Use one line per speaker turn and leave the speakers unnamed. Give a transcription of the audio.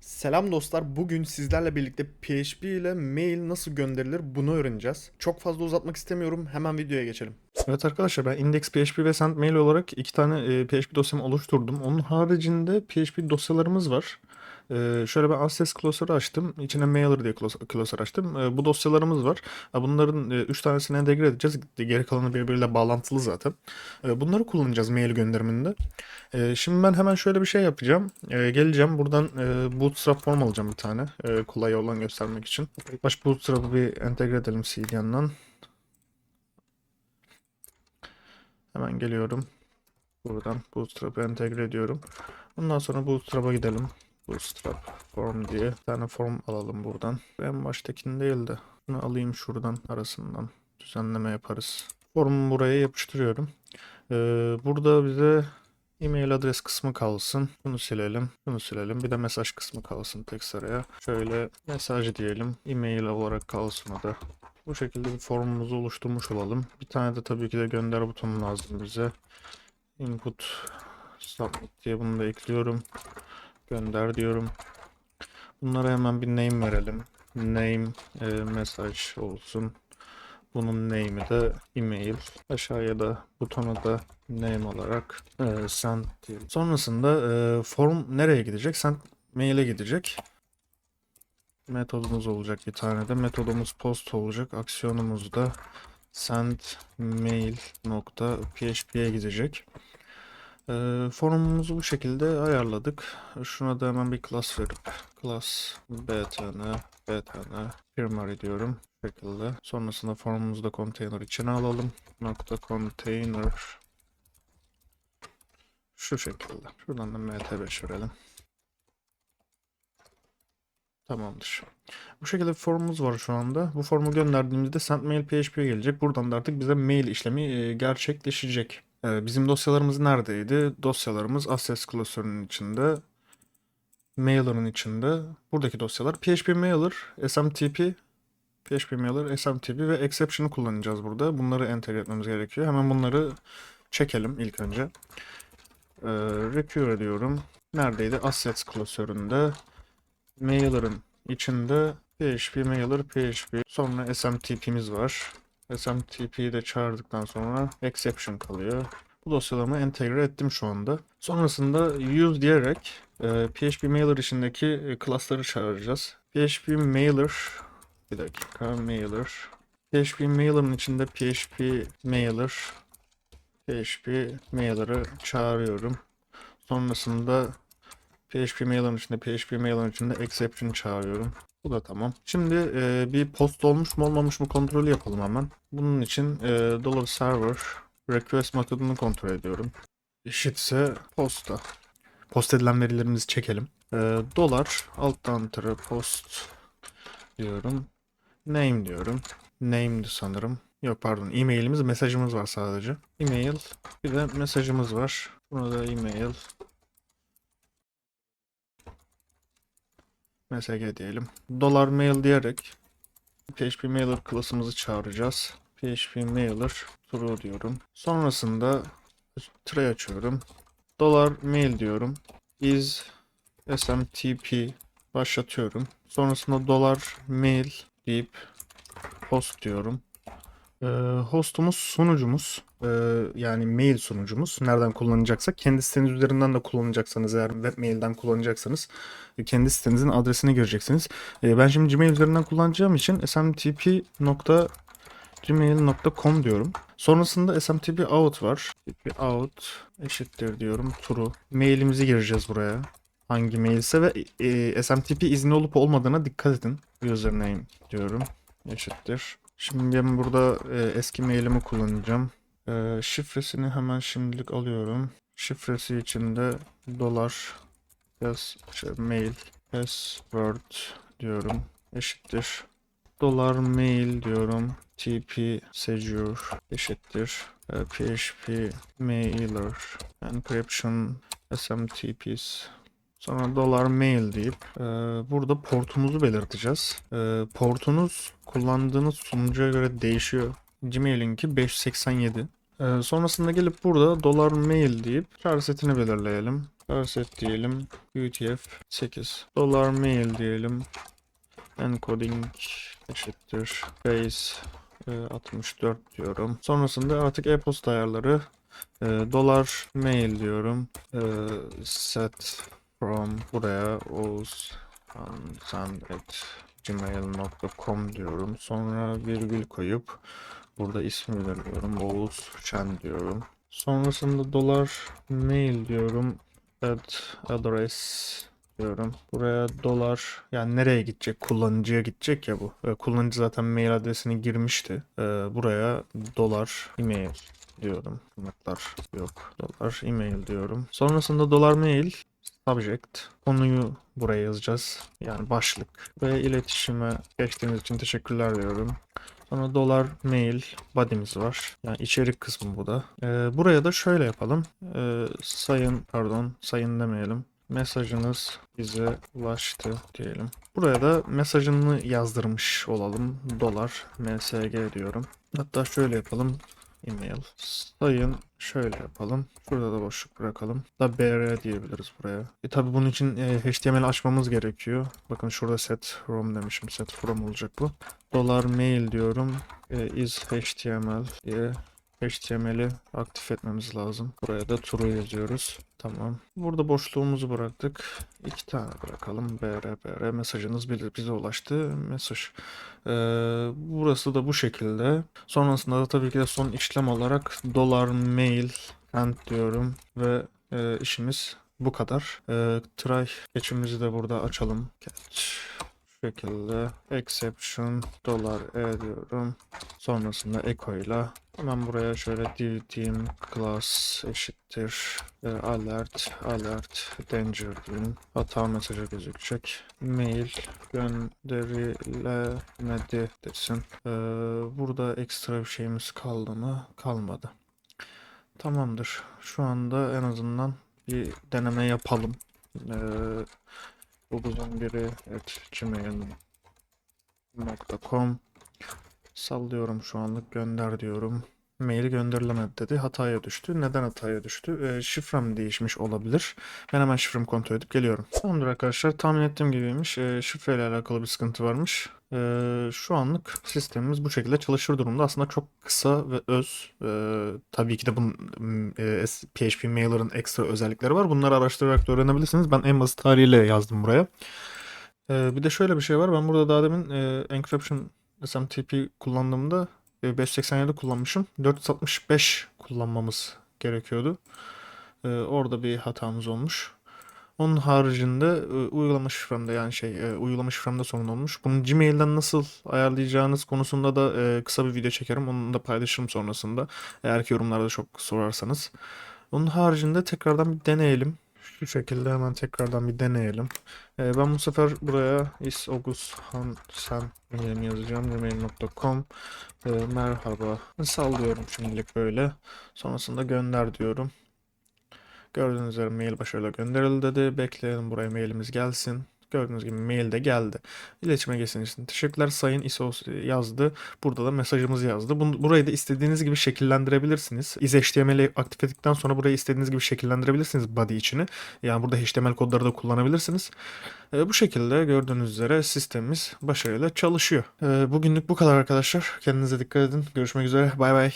Selam dostlar. Bugün sizlerle birlikte PHP ile mail nasıl gönderilir bunu öğreneceğiz. Çok fazla uzatmak istemiyorum. Hemen videoya geçelim. Evet arkadaşlar ben index PHP ve sendmail olarak iki tane e, PHP dosyamı oluşturdum. Onun haricinde PHP dosyalarımız var. E, şöyle ben access closer'ı açtım. İçine mailer diye clos- closer açtım. E, bu dosyalarımız var. E, bunların 3 tanesini entegre edeceğiz. Geri kalanı birbiriyle bağlantılı zaten. E, bunları kullanacağız mail gönderiminde. Ee, şimdi ben hemen şöyle bir şey yapacağım. Ee, geleceğim buradan e, Bootstrap form alacağım bir tane. E, kolay olan göstermek için. İlk baş Bootstrap'ı bir entegre edelim CDN'dan. Hemen geliyorum. Buradan Bootstrap'ı entegre ediyorum. Ondan sonra Bootstrap'a gidelim. Bootstrap form diye bir tane form alalım buradan. En baştakini değil de bunu alayım şuradan arasından. Düzenleme yaparız. Formu buraya yapıştırıyorum. Ee, burada bize E-mail adres kısmı kalsın. Bunu silelim. Bunu silelim. Bir de mesaj kısmı kalsın tek sıraya. Şöyle mesaj diyelim. E-mail olarak kalsın o da. Bu şekilde bir formumuzu oluşturmuş olalım. Bir tane de tabii ki de gönder butonu lazım bize. Input submit diye bunu da ekliyorum. Gönder diyorum. Bunlara hemen bir name verelim. Name e, mesaj olsun. Bunun name'i de email. Aşağıya da butona da name olarak e, send diyelim. Sonrasında e, form nereye gidecek? Send mail'e gidecek. Metodumuz olacak bir tane de. Metodumuz post olacak. Aksiyonumuz da send mail gidecek. E, formumuzu bu şekilde ayarladık. Şuna da hemen bir class verip class btn btn primary diyorum şekilde. Sonrasında formumuzu da container içine alalım. Nokta container şu şekilde. Şuradan da mt5 verelim. Tamamdır. Bu şekilde bir formumuz var şu anda. Bu formu gönderdiğimizde sendmail PHP'ye gelecek. Buradan da artık bize mail işlemi e, gerçekleşecek. Bizim dosyalarımız neredeydi? Dosyalarımız access klasörünün içinde. Mailer'ın içinde. Buradaki dosyalar PHP Mailer, SMTP, PHP Mailer, SMTP ve Exception'ı kullanacağız burada. Bunları entegre etmemiz gerekiyor. Hemen bunları çekelim ilk önce. Ee, recure ediyorum. Neredeydi? Assets klasöründe. Mailer'ın içinde PHP Mailer, PHP. Sonra SMTP'miz var. SMTP'yi de çağırdıktan sonra exception kalıyor. Bu dosyalarımı entegre ettim şu anda. Sonrasında use diyerek e, PHP Mailer içindeki e, class'ları çağıracağız. PHP Mailer bir dakika Mailer PHP Mailer'ın içinde PHP Mailer PHP Mailer'ı çağırıyorum. Sonrasında PHP Mailer'ın içinde PHP Mailer'ın içinde exception çağırıyorum. Bu da tamam. Şimdi e, bir post olmuş mu olmamış mı kontrolü yapalım hemen. Bunun için e, dollar server request metodunu kontrol ediyorum. Eşitse posta. Post edilen verilerimizi çekelim. E, dolar alttan tire post diyorum. Name diyorum. Name'di sanırım. Yok pardon e-mailimiz mesajımız var sadece. E-mail bir de mesajımız var. Buna da e-mail MSG diyelim. Dolar mail diyerek PHP mailer klasımızı çağıracağız. PHP mailer true diyorum. Sonrasında tray açıyorum. Dolar mail diyorum. Is SMTP başlatıyorum. Sonrasında dolar mail deyip host diyorum. Ee, hostumuz sunucumuz. Ee, yani mail sunucumuz. Nereden kullanacaksak. Kendi siteniz üzerinden de kullanacaksanız eğer webmail'den kullanacaksanız e, kendi sitenizin adresini gireceksiniz. Ee, ben şimdi Gmail üzerinden kullanacağım için smtp.gmail.com diyorum. Sonrasında smtp out var. smtp out eşittir diyorum true. Mailimizi gireceğiz buraya. Hangi mailse ve e, SMTP izni olup olmadığına dikkat edin. Username diyorum. Eşittir. Şimdi ben burada e, eski mailimi kullanacağım. E, şifresini hemen şimdilik alıyorum. Şifresi içinde dolar yaz şey, mail password diyorum. Eşittir. Dolar mail diyorum. TP secure eşittir. E, PHP mailer encryption SMTPs Sonra dolar mail deyip e, burada portumuzu belirteceğiz. E, portunuz kullandığınız sunucuya göre değişiyor. Gmail'inki 587. E, sonrasında gelip burada dolar mail deyip char setini belirleyelim. Charset diyelim. UTF 8. Dolar mail diyelim. Encoding eşittir. Base e, 64 diyorum. Sonrasında artık e-posta ayarları. E, dolar mail diyorum. E, set from buraya Oğuz send at gmail.com diyorum. Sonra virgül koyup burada ismi veriyorum. Oğuz Şen diyorum. Sonrasında dolar mail diyorum. Add address diyorum. Buraya dolar yani nereye gidecek? Kullanıcıya gidecek ya bu. Ee, Kullanıcı zaten mail adresini girmişti. Ee, buraya dolar email diyorum. Tırnaklar yok. Dolar email diyorum. Sonrasında dolar mail subject konuyu buraya yazacağız. Yani başlık ve iletişime geçtiğiniz için teşekkürler diyorum. Sonra dolar mail body'miz var. Yani içerik kısmı bu da. Ee, buraya da şöyle yapalım. Ee, sayın pardon sayın demeyelim. Mesajınız bize ulaştı diyelim. Buraya da mesajını yazdırmış olalım. Dolar msg diyorum. Hatta şöyle yapalım. Email. Sayın şöyle yapalım. Şurada da boşluk bırakalım. Da br diyebiliriz buraya. E tabi bunun için e, HTML açmamız gerekiyor. Bakın şurada set from demişim. Set from olacak bu. Dolar mail diyorum. E, is HTML diye HTML'i aktif etmemiz lazım. Buraya da true yazıyoruz. Tamam. Burada boşluğumuzu bıraktık. İki tane bırakalım. BR BR mesajınız bize, ulaştı. Mesaj. Ee, burası da bu şekilde. Sonrasında da tabii ki de son işlem olarak dolar mail send diyorum ve e, işimiz bu kadar. E, try geçimizi de burada açalım. Catch şekilde exception dolar e diyorum. Sonrasında echo ile hemen buraya şöyle div team class eşittir e, alert alert danger diyeyim. Hata mesajı gözükecek. Mail gönderilemedi desin. E, burada ekstra bir şeyimiz kaldı mı? Kalmadı. Tamamdır. Şu anda en azından bir deneme yapalım. Ee, bu bizden biri at gmail.com Sallıyorum şu anlık gönder diyorum. Mail gönderilemedi dedi. Hataya düştü. Neden hataya düştü? Ee, şifrem değişmiş olabilir. Ben hemen şifremi kontrol edip geliyorum. Tamamdır arkadaşlar. Tahmin ettiğim gibiymiş. Ee, şifreyle alakalı bir sıkıntı varmış. Ee, şu anlık sistemimiz bu şekilde çalışır durumda. Aslında çok kısa ve öz. Ee, tabii ki de bunun e, PHP Mailer'ın ekstra özellikleri var. Bunları araştırarak da öğrenebilirsiniz. Ben en basit haliyle yazdım buraya. Ee, bir de şöyle bir şey var. Ben burada daha demin e, encryption SMTP kullandığımda e, 587 kullanmışım. 465 kullanmamız gerekiyordu. Ee, orada bir hatamız olmuş. Onun haricinde e, uygulama şifremde yani şey e, uygulama şifremde sorun olmuş. Bunu Gmail'den nasıl ayarlayacağınız konusunda da e, kısa bir video çekerim. Onu da paylaşırım sonrasında. Eğer ki yorumlarda çok sorarsanız. Onun haricinde tekrardan bir deneyelim. Şu şekilde hemen tekrardan bir deneyelim. E, ben bu sefer buraya isogushan sen mailimi yazacağım. gmail.com e, merhaba. Sallıyorum şimdilik böyle. Sonrasında gönder diyorum. Gördüğünüz üzere mail başarıyla gönderildi dedi. Bekleyelim buraya mailimiz gelsin. Gördüğünüz gibi mail de geldi. İletişime geçtiğiniz için teşekkürler. Sayın ISOS yazdı. Burada da mesajımız yazdı. Bunu, burayı da istediğiniz gibi şekillendirebilirsiniz. Is HTML'i aktif ettikten sonra burayı istediğiniz gibi şekillendirebilirsiniz body içini. Yani burada HTML kodları da kullanabilirsiniz. E, bu şekilde gördüğünüz üzere sistemimiz başarıyla çalışıyor. E, bugünlük bu kadar arkadaşlar. Kendinize dikkat edin. Görüşmek üzere. Bay bay.